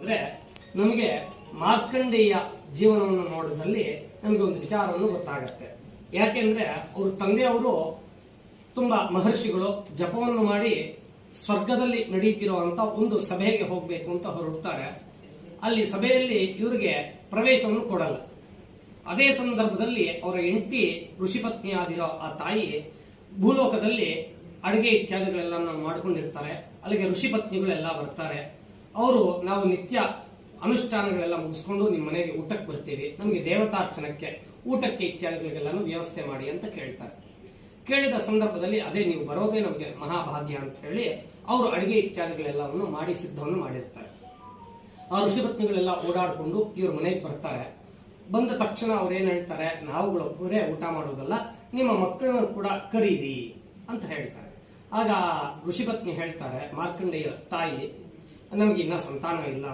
ಅಂದ್ರೆ ನಮಗೆ ಮಾರ್ಕಂಡೇಯ ಜೀವನವನ್ನು ನೋಡೋದ್ರಲ್ಲಿ ನಮಗೆ ಒಂದು ವಿಚಾರವನ್ನು ಗೊತ್ತಾಗತ್ತೆ. ಯಾಕೆಂದ್ರೆ ಅವ್ರ ತಂದೆಯವರು ತುಂಬಾ ಮಹರ್ಷಿಗಳು, ಜಪವನ್ನು ಮಾಡಿ ಸ್ವರ್ಗದಲ್ಲಿ ನಡೀತಿರುವಂತ ಒಂದು ಸಭೆಗೆ ಹೋಗ್ಬೇಕು ಅಂತ ಹೊರಡ್ತಾರೆ ಅಲ್ಲಿ ಸಭೆಯಲ್ಲಿ ಇವರಿಗೆ ಪ್ರವೇಶವನ್ನು ಕೊಡಲ್ಲ. ಅದೇ ಸಂದರ್ಭದಲ್ಲಿ ಅವರ ಹೆಂಡತಿ ಋಷಿಪತ್ನಿಯಾದಿರೋ ಆ ತಾಯಿ ಭೂಲೋಕದಲ್ಲಿ ಅಡುಗೆ ಇತ್ಯಾದಿಗಳೆಲ್ಲ ಮಾಡ್ಕೊಂಡಿರ್ತಾರೆ. ಅಲ್ಲಿಗೆ ಋಷಿಪತ್ನಿಗಳೆಲ್ಲ ಬರ್ತಾರೆ. ಅವರು ನಾವು ನಿತ್ಯ ಅನುಷ್ಠಾನಗಳೆಲ್ಲ ಮುಗಿಸ್ಕೊಂಡು ನಿಮ್ಮ ಮನೆಗೆ ಊಟಕ್ಕೆ ಬರ್ತೀವಿ. ನಮಗೆ ದೇವತಾರ್ಚನಕ್ಕೆ ಊಟಕ್ಕೆ ಇತ್ಯಾದಿಗಳಿಗೆಲ್ಲಾನು ವ್ಯವಸ್ಥೆ ಮಾಡಿ ಅಂತ ಕೇಳ್ತಾರೆ. ಕೇಳಿದ ಸಂದರ್ಭದಲ್ಲಿ ಅದೇ ನೀವು ಬರೋದೇ ನಮಗೆ ಮಹಾಭಾಗ್ಯ ಅಂತ ಹೇಳಿ ಅವರು ಅಡಿಗೆ ಇತ್ಯಾದಿಗಳೆಲ್ಲವನ್ನು ಮಾಡಿ ಸಿದ್ಧವನ್ನು ಮಾಡಿರ್ತಾರೆ. ಆ ಋಷಿಪತ್ನಿಗಳೆಲ್ಲ ಓಡಾಡಿಕೊಂಡು ಇವ್ರ ಮನೆಗೆ ಬರ್ತಾರೆ. ಬಂದ ತಕ್ಷಣ ಅವ್ರು ಏನು ಹೇಳ್ತಾರೆ? ನಾವುಗಳೊಬ್ಬರೇ ಊಟ ಮಾಡೋದಲ್ಲ, ನಿಮ್ಮ ಮಕ್ಕಳನ್ನು ಕೂಡ ಕರೀರಿ ಅಂತ ಹೇಳ್ತಾರೆ. ಆಗ ಋಷಿಪತ್ನಿ ಹೇಳ್ತಾರೆ, ಮಾರ್ಕಂಡೆಯ ತಾಯಿ ನಮ್ಗೆ ಇನ್ನೂ ಸಂತಾನ ಇಲ್ಲ